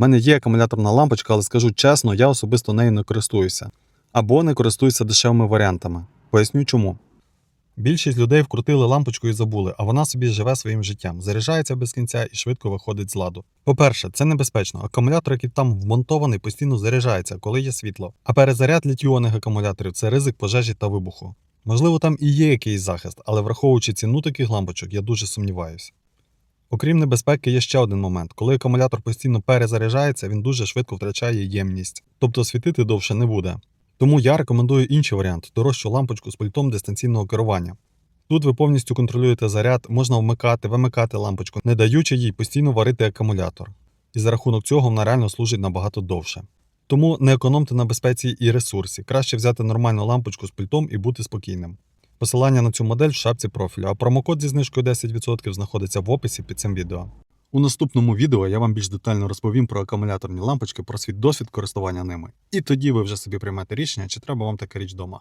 У мене є акумуляторна лампочка, але скажу чесно, я особисто нею не користуюся. Або не користуюся дешевими варіантами. Поясню чому. Більшість людей вкрутили лампочку і забули, а вона собі живе своїм життям, заряджається без кінця і швидко виходить з ладу. По-перше, це небезпечно. Акумулятор, який там вмонтований, постійно заряджається, коли є світло. А перезаряд літіонних акумуляторів це ризик пожежі та вибуху. Можливо, там і є якийсь захист, але враховуючи ціну таких лампочок, я дуже сумніваюся. Окрім небезпеки, є ще один момент. Коли акумулятор постійно перезаряджається, він дуже швидко втрачає ємність, тобто світити довше не буде. Тому я рекомендую інший варіант дорожчу лампочку з пультом дистанційного керування. Тут ви повністю контролюєте заряд, можна вмикати, вимикати лампочку, не даючи їй постійно варити акумулятор. І за рахунок цього вона реально служить набагато довше. Тому не економте на безпеці і ресурсі. Краще взяти нормальну лампочку з пультом і бути спокійним. Посилання на цю модель в шапці профілю, а промокод зі знижкою 10% знаходиться в описі під цим відео. У наступному відео я вам більш детально розповім про акумуляторні лампочки, про свій досвід користування ними. І тоді ви вже собі приймете рішення, чи треба вам така річ вдома.